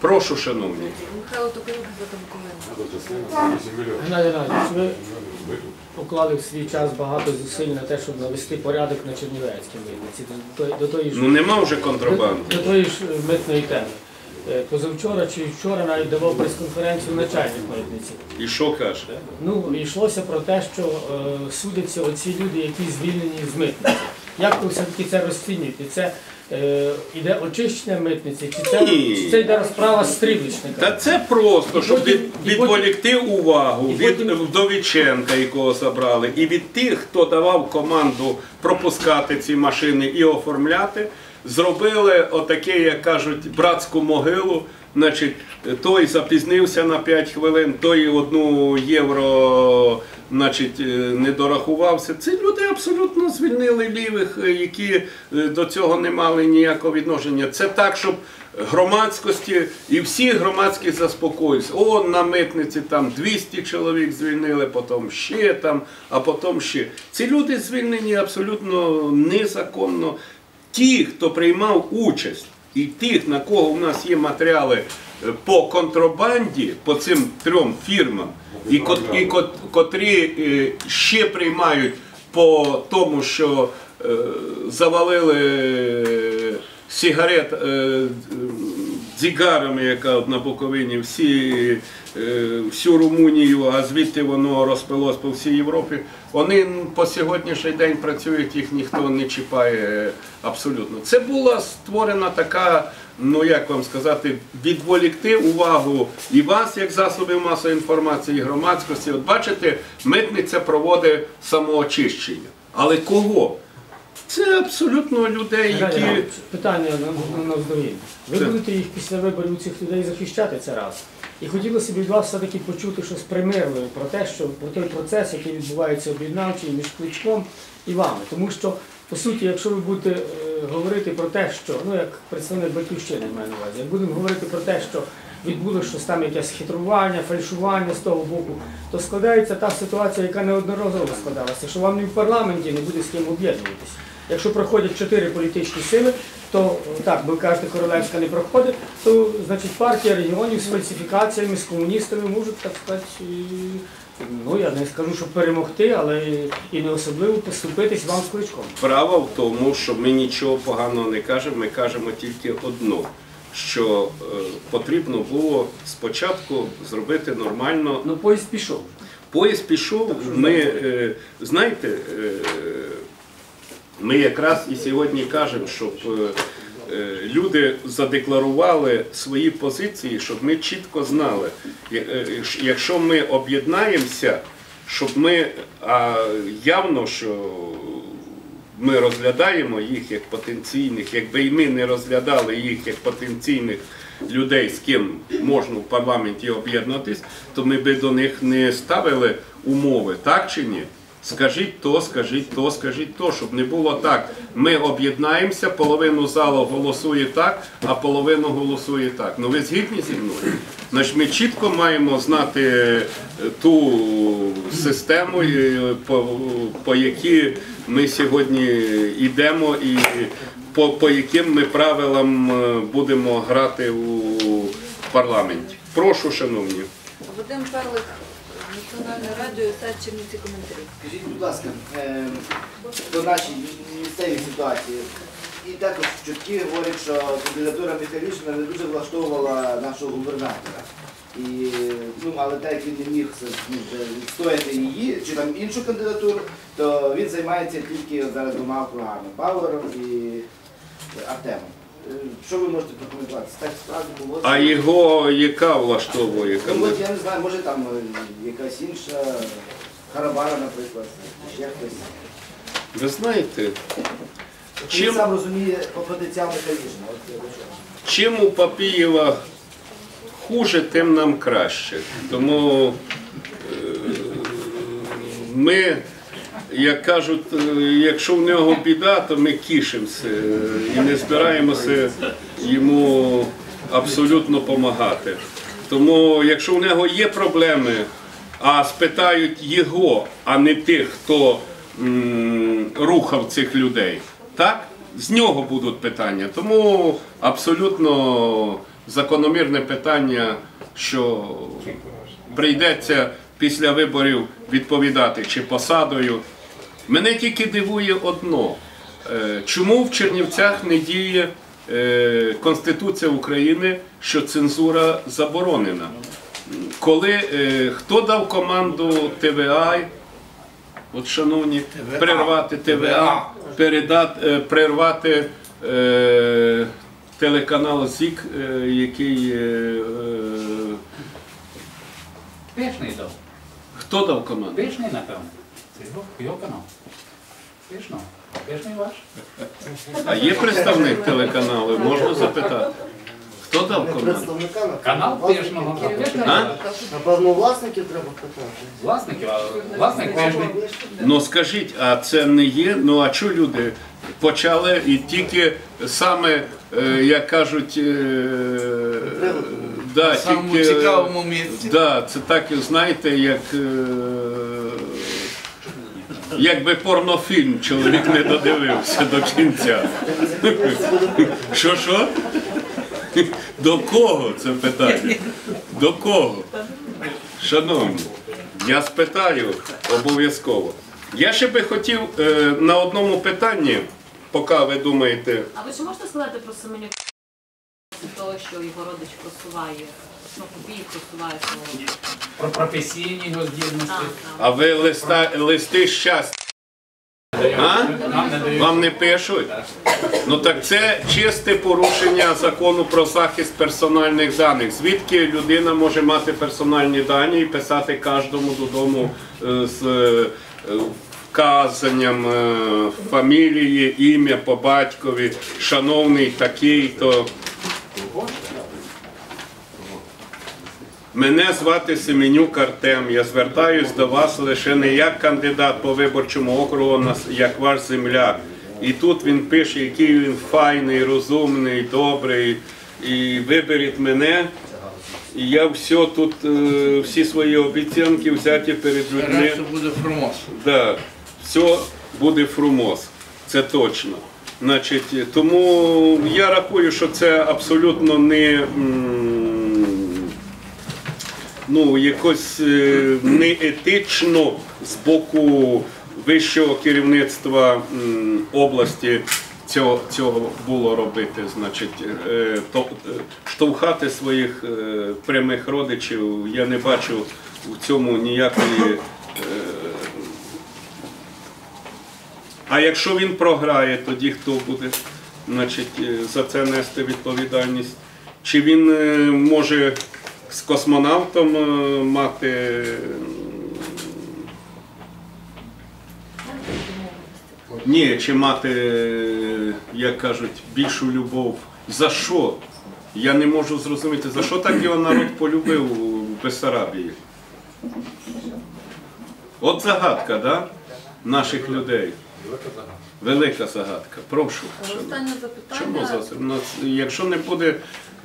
Прошу, шановні. Михайло Токарюк. Геннадій Геннадійович, ви поклали в свій час багато зусиль на те, щоб навести порядок на Чернівецькій митниці, до, тої- до тої ж Ну нема вже контрабанди. до тої ж митної теми. Е, Позавчора чи вчора навіть давав прес-конференцію начальник митниці. І що каже? Ну, йшлося про те, що е, судяться оці люди, які звільнені з митниці. Як ви все-таки це розцінюєте? Це е, іде очищення митниці, чи це, Ні. чи це йде розправа стрілочника? Та це просто, щоб потім- від, і відволікти увагу і від потім- Вдовіченка, якого забрали, і від тих, хто давав команду пропускати ці машини і оформляти, зробили отаке, як кажуть, братську могилу. Значить, той запізнився на 5 хвилин, той одну євро значить, е, не дорахувався. Ці люди абсолютно звільнили лівих, е, які е, до цього не мали ніякого відношення. Це так, щоб громадськості і всі громадські заспокоїлися. О, на митниці там 200 чоловік звільнили, потім ще там, а потім ще. Ці люди звільнені абсолютно незаконно. Ті, хто приймав участь, і тих, на кого в нас є матеріали е, по контрабанді, по цим трьом фірмам, і, кот- і кот- котрі е, ще приймають по тому, що е, завалили сигарет дзігарами, яка на Буковині, всі, е, всю Румунію, а звідти воно розпилось по всій Європі. Вони по сьогоднішній день працюють, їх ніхто не чіпає абсолютно. Це була створена така, ну як вам сказати, відволікти увагу і вас, як засобів масової інформації, і громадськості. От бачите, митниця проводить самоочищення. Але кого? Це абсолютно людей, які. Геннадійович, Питання на, на. Ви Це- будете їх після виборів цих людей захищати це раз. І хотілося б від вас все-таки почути щось примирливе про те, що про той процес, який відбувається об'єднавчий між Кличком і вами. Тому що, по суті, якщо ви будете е, говорити про те, що, ну як представник батьківщини маю на увазі, як будемо говорити про те, що відбулося щось там якесь хитрування, фальшування з того боку, то складається та ситуація, яка неодноразово складалася, що вам ні в парламенті не буде з ким об'єднуватися. Якщо проходять чотири політичні сили, то так, ви кажете, Королевська не проходить, то значить партія регіонів з фальсифікаціями, з комуністами можуть, так сказати, ну я не скажу, що перемогти, але і не особливо поступитись вам з кличком. Справа в тому, що ми нічого поганого не кажемо, ми кажемо тільки одно, що е, потрібно було спочатку зробити нормально. Ну, поїзд пішов. Поїзд пішов, ми, е, знаєте, е, ми якраз і сьогодні кажемо, щоб е, е, люди задекларували свої позиції, щоб ми чітко знали, е, якщо ми об'єднаємося, щоб ми а явно, що ми розглядаємо їх як потенційних, якби і ми не розглядали їх як потенційних людей, з ким можна в парламенті об'єднатись, то ми би до них не ставили умови, так чи ні? Скажіть то, скажіть то, скажіть то, щоб не було так. Ми об'єднаємося, половину залу голосує так, а половину голосує так. Ну ви згідні зі мною? Значить, ми чітко маємо знати е, ту систему, е, по, по якій ми сьогодні йдемо і по, по яким ми правилам е, будемо грати у парламенті. Прошу, шановні. Вадим Перлик, Національне радіо, сайт Чернівці коментарі. Скажіть, будь ласка, е, по нашій ситуації. І також чутки говорять, що кандидатура Михайлішина не дуже влаштовувала нашого губернатора. І, ну, але так як він не міг ну, відстояти її, чи там іншу кандидатуру, то він займається тільки зараз двома округами Павером і Артемом. Е, Що ви можете прокоментувати? Так справді було? А його яка влаштовує Ну, от я не знаю, може там е, якась інша Харабара, наприклад, ще хтось. Ви знаєте, Він чим, сам розуміє по потенціал до чого. чим у Папієва хуже, тим нам краще. Тому е, ми, як кажуть, е, якщо в нього біда, то ми кішимося е, і не збираємося йому абсолютно допомагати. Тому, якщо в нього є проблеми, а спитають його, а не тих, хто м, рухав цих людей, так? З нього будуть питання. Тому абсолютно закономірне питання, що прийдеться після виборів відповідати чи посадою. Мене тільки дивує одно. Е, Чому в Чернівцях не діє е, Конституція України, що цензура заборонена? Коли е, хто дав команду ТВА, от шановні, перервати ТВА, передати, перервати е, телеканал ЗІК, е, який е, Пишний дав. хто дав команду? Пишний, напевно. Це його, його канал. Пишно. Пишний ваш. А є представник телеканалу, можна запитати. Хто дав команду? Представника на Канал Пишного. а Напевно, власників треба питати. Власників, а власник Пишний. Ну скажіть, а це не є? Ну а чого люди почали і тільки саме, е, як кажуть, е, да, самому тільки, цікавому місці. Да, це так, знаєте, як. е, Якби порнофільм чоловік не додивився до кінця. Що що? До кого це питання? До кого? Шановні, я спитаю обов'язково. Я ще би хотів е, на одному питанні, поки ви думаєте, А ви чи можете сказати про Семенюка того, що його родич просуває, ну, Купій просуває свого? Про професійні його здібності. А ви листа, листи щастя а? Вам не пишуть? Ну так це чисте порушення закону про захист персональних даних. Звідки людина може мати персональні дані і писати кожному додому е, з е, вказанням е, фамілії, ім'я по батькові, шановний такий-то. Мене звати Семенюк Артем. Я звертаюсь до вас лише не як кандидат по виборчому округу, а як ваш земляк. І тут він пише, який він файний, розумний, добрий. І виберіть мене. І я все тут, е, всі свої обіцянки взяті перед людьми. Решта буде фромос. Да, все буде фрумоз, це точно. Значить, тому я рахую, що це абсолютно не, ну, якось е, неетично з боку вищого керівництва області цього, цього було робити. Значить, е, то, е, штовхати своїх прямих родичів, я не бачу в цьому ніякої. а якщо він програє, тоді хто буде значить, за це нести відповідальність? Чи він може з космонавтом е, мати ні, чи мати, як кажуть, більшу любов? За що? Я не можу зрозуміти, за що так його народ полюбив у Бессарабії? От загадка, да? Наших людей. Велика загадка. Прошу. Останнє Чому запитання. за це? Якщо не буде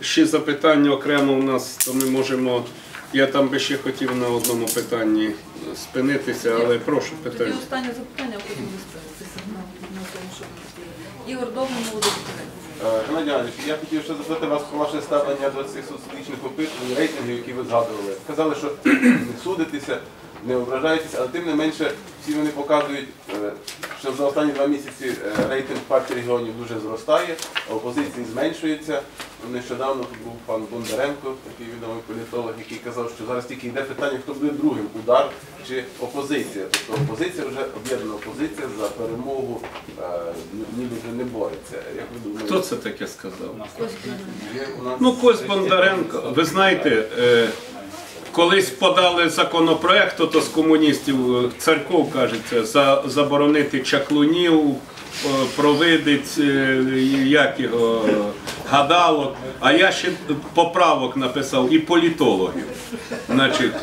ще запитання окремо у нас, то ми можемо. Я там би ще хотів на одному питанні спинитися, але прошу Тоді останнє запитання, а потім виставитися на, на тому, що ви. Ігор Довгий, молодий. Е, Геннадій Іванович, я хотів ще запитати вас про ваше ставлення до цих соціологічних опитувань, рейтингів, які ви згадували. Сказали, що не судитеся, не ображаєтеся, але тим не менше всі вони показують, е, що за останні два місяці е, рейтинг партії регіонів дуже зростає, а опозиції зменшується. Нещодавно тут був пан Бондаренко, такий відомий політолог, який казав, що зараз тільки йде питання, хто буде другим удар чи опозиція. Тобто опозиція вже об'єднана опозиція за перемогу е, ніби вже не бореться. Як ви думаєте? Хто це таке сказав? У нас Ну, Кось Бондаренко, ви знаєте, колись подали законопроект, то з комуністів е, церков кажеться, за, заборонити чаклунів, е, провидець, е, як його, гадалок. А я ще поправок написав і політологів. Значить,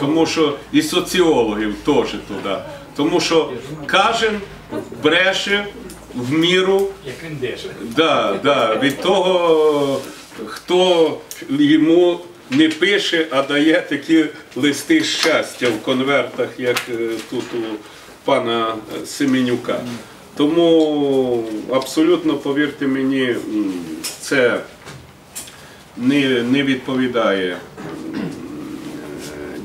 тому що і соціологів теж туди. Тому що кожен бреше в міру. Да, да, від того, хто йому не пише, а дає такі листи щастя в конвертах, як е, тут у пана Семенюка. Тому абсолютно повірте мені, це не, не відповідає е,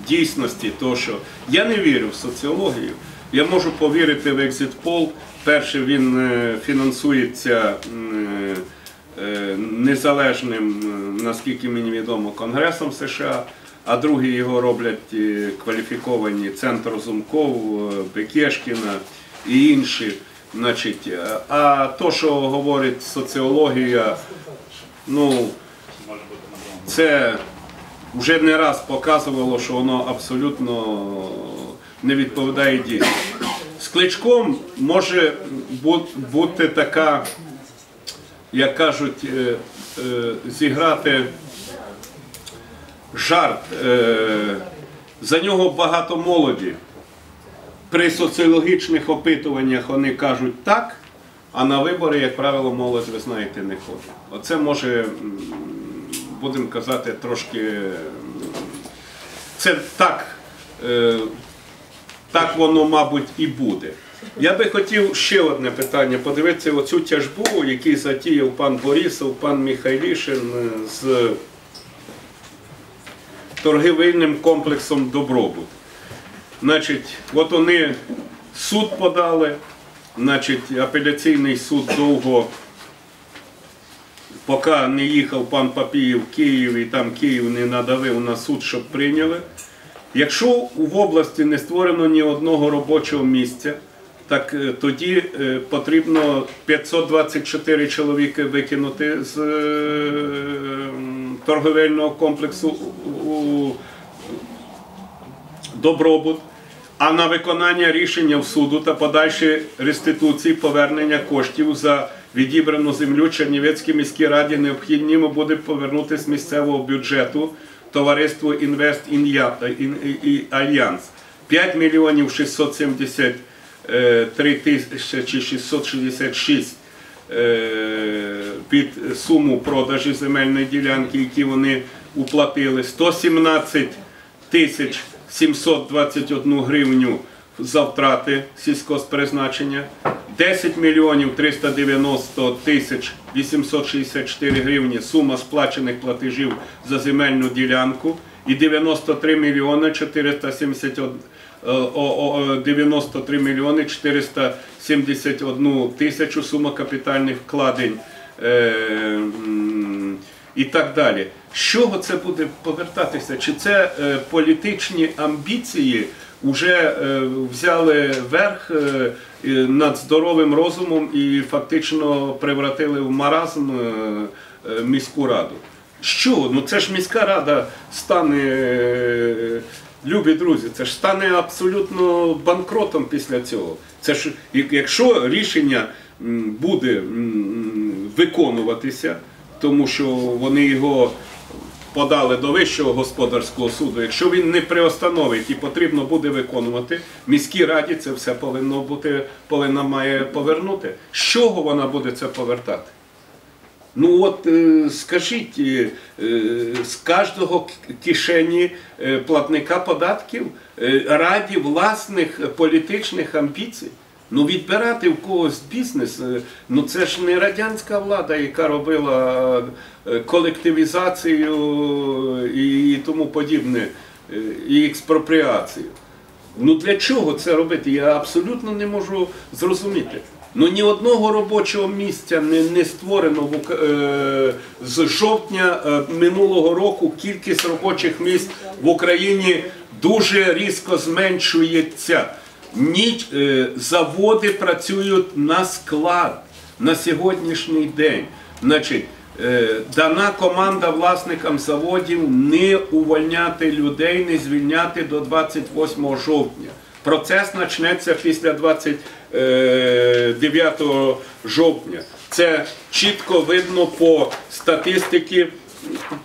дійсності, то що я не вірю в соціологію. Я можу повірити в екзит-пол. Перше, він е, фінансується е, незалежним, е, наскільки мені відомо, Конгресом США, а другий його роблять е, кваліфіковані Центр Зумков, е, Бекешкіна і інші. Значить, е, а то, що говорить соціологія, ну це вже не раз показувало, що воно абсолютно не відповідає дійсності. З кличком може бути така, як кажуть, е, е, зіграти жарт. Е, За нього багато молоді. При соціологічних опитуваннях вони кажуть так, а на вибори, як правило, молодь, ви знаєте, не ходить. Оце може, будемо казати, трошки. Це так, так воно, мабуть, і буде. Я би хотів ще одне питання подивитися оцю тяжбу, який затіяв пан Борисов, пан Михайлішин е, з торгівельним комплексом Добробут. Значить, от вони суд подали, значить, апеляційний суд довго, поки не їхав пан Папієв в Київ і там Київ не надавив на суд, щоб прийняли. Якщо в області не створено ні одного робочого місця, так е, тоді е, потрібно 524 чоловіки викинути з е, торговельного комплексу у добробут. А на виконання рішення в суду та подальші реституції повернення коштів за відібрану землю Чернівецькій міській раді необхіднімо буде повернути з місцевого бюджету товариству Інвест Альянс 5 мільйонів 670 Е, 3666 е, під суму продажі земельної ділянки, які вони уплатили, 117 тисяч 721 гривню за втрати сільськоспризначення, 10 мільйонів 390 тисяч 864 гривні сума сплачених платежів за земельну ділянку і 93 мільйони 471 е, о- о- 93 мільйони 471 тисячу сума капітальних вкладень е, і так далі. З чого це буде повертатися? Чи це е, політичні амбіції вже е, взяли верх е, е, над здоровим розумом і фактично превратили в маразм е, е, міську раду? Що? Ну це ж міська рада стане, е, любі друзі, це ж стане абсолютно банкротом після цього. Це ж якщо рішення буде виконуватися, тому що вони його подали до Вищого господарського суду. Якщо він не приостановить і потрібно буде виконувати, міській раді це все повинно бути, повинна має повернути. З чого вона буде це повертати? Ну от е, скажіть, е, е, з кожного кишені платника податків раді власних політичних амбіцій. Ну відбирати в когось бізнес, ну це ж не радянська влада, яка робила колективізацію і тому подібне, і експропріацію. Ну для чого це робити? Я абсолютно не можу зрозуміти. Ну ні одного робочого місця не, не створено в, е, з жовтня е, минулого року. Кількість робочих місць в Україні дуже різко зменшується. Ніч, е, заводи працюють на склад на сьогоднішній день. Значить, е, дана команда власникам заводів не увольняти людей, не звільняти до 28 жовтня. Процес почнеться після 29 жовтня. Це чітко видно по статистиці,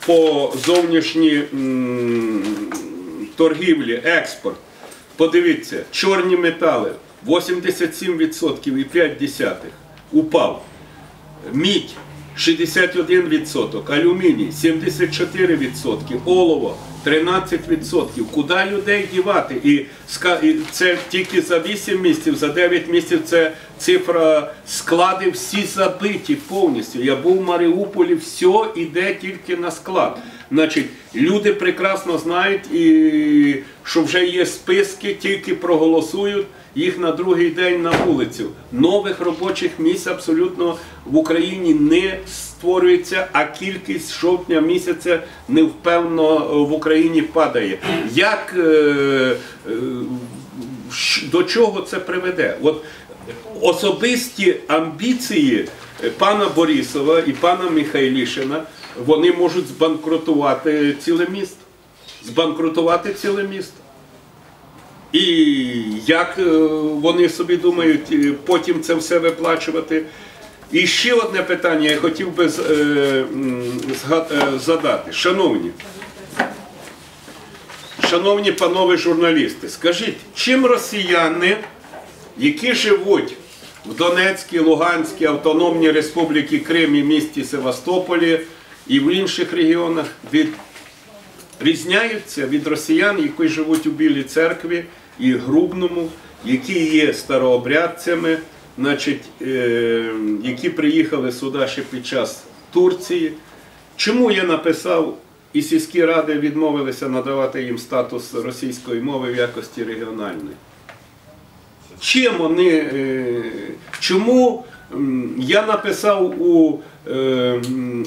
по зовнішній торгівлі, експорт. Подивіться, чорні метали 87,5 упав. Мідь 61%, алюміній 74%, олово 13%. Куди людей дівати? І, це тільки за 8 місяців, за 9 місяців це цифра склади всі забиті повністю. Я був в Маріуполі, все йде тільки на склад. Значить, люди прекрасно знають, і що вже є списки, тільки проголосують їх на другий день на вулицю. Нових робочих місць абсолютно в Україні не створюється, а кількість жовтня місяця невпевно в Україні падає. Як е, е, до чого це приведе? От особисті амбіції е, пана Борисова і пана Михайлішина вони можуть збанкрутувати ціле місто. Збанкрутувати ціле місто. І як е, вони собі думають е, потім це все виплачувати? І ще одне питання я хотів би е, задати. Шановні, шановні панове журналісти, скажіть, чим росіяни, які живуть в Донецькій, Луганській Автономній Республіці Крим і місті Севастополі і в інших регіонах від різняються від росіян, які живуть у Білій церкві і Грубному, які є старообрядцями, значить, е, які приїхали сюди ще під час Турції. Чому я написав, і сільські ради відмовилися надавати їм статус російської мови в якості регіональної? Чим вони, е, чому я написав у е,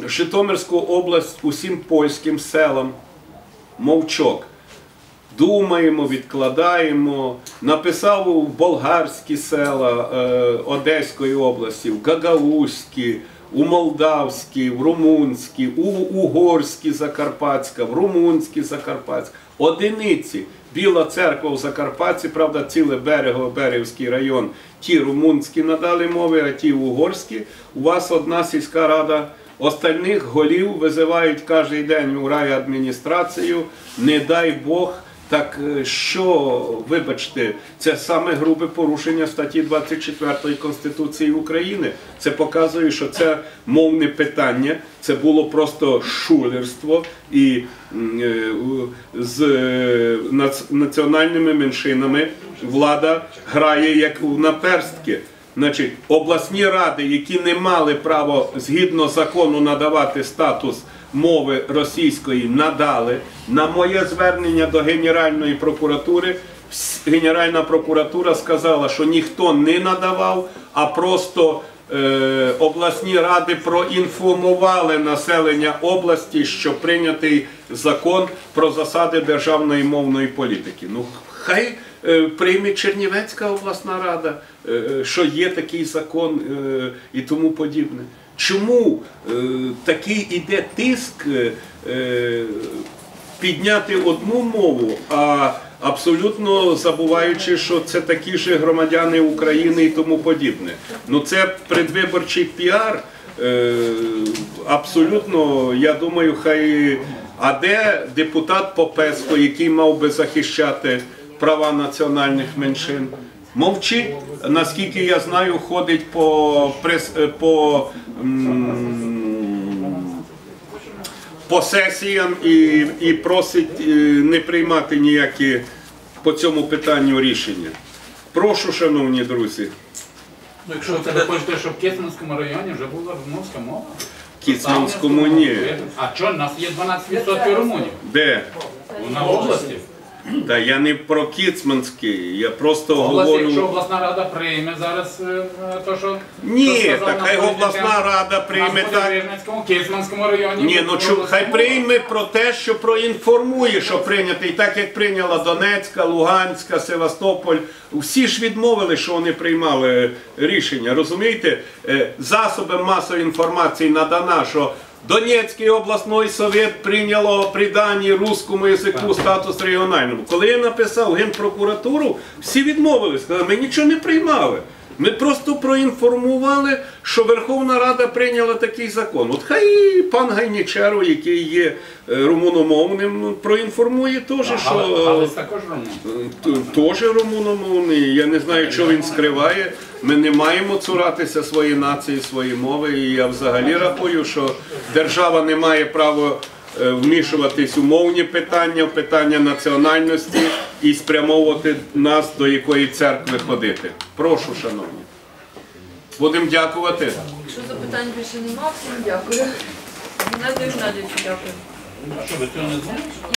Житомирську область усім польським селам мовчок. Думаємо, відкладаємо. Написав у болгарські села е, Одеської області, в Гагаузькі, у Молдавські, в Румунські, у Угорські Закарпатська, в Румунські Закарпатська. Одиниці. Біла церква в Закарпатті, правда, ціле берего, Берівський район. Ті румунські надали мови, а ті угорські. У вас одна сільська рада. Остальних голів визивають кожен день у райадміністрацію. Не дай Бог. Так е, що, вибачте, це саме грубе порушення статті 24 Конституції України. Це показує, що це мовне питання, це було просто шулерство і е, з е, національними меншинами влада грає як у наперстки. Значить, обласні ради, які не мали право згідно закону надавати статус мови російської, надали. На моє звернення до Генеральної прокуратури, Генеральна прокуратура сказала, що ніхто не надавав, а просто е, обласні ради проінформували населення області, що прийнятий закон про засади державної мовної політики. Ну, хай е, прийме Чернівецька обласна рада, е, е, що є такий закон е, і тому подібне. Чому е, такий іде тиск е, е, підняти одну мову, а абсолютно забуваючи, що це такі ж громадяни України і тому подібне. Ну це предвиборчий піар. Е, Абсолютно, я думаю, хай. А де депутат Попеско, який мав би захищати права національних меншин? Мовчить, наскільки я знаю, ходить по прес е, по. по сесіям і, і просить е, не приймати ніякі по цьому питанню рішення. Прошу, шановні друзі, Ну, якщо ви хочете, щоб в Кисманському районі вже була румунська мова. Кіцманському ні. А що, у нас є 12% румунів Де? на області. Та я не про Кіцманський, я просто Області, якщо говорю. обласна рада прийме зараз е, е, то, що... Ні, що сказав так нам хай обласна рада прийме нас буде так. в Рівненському, Кисманському районі. Ні, ну чу, хай прийме про те, що проінформує, що прийнятий, так як прийняла Донецька, Луганська, Севастополь. Всі ж відмовили, що вони приймали рішення. Розумієте? Е, Засоби масової інформації надана, що Донецький обласний совет прийняло придані русскому язику статус регіональному. Коли я написав Генпрокуратуру, всі відмовились, сказали, ми нічого не приймали. Ми просто проінформували, що Верховна Рада прийняла такий закон. От хай і пан Гайнічеро, який є е, румуномовним, ну, проінформує теж, що. Але, але також. Теж румуномовний. Я не знаю, що він скриває. Ми не маємо цуратися своєї нації, своєї мови. І я взагалі рахую, що держава не має права е, вмішуватись у мовні питання, в питання національності і спрямовувати нас до якої церкви ходити. Прошу, шановні. Будемо дякувати. Якщо запитань більше нема, всім дякую. Геннадію Геннадійовичу дякую.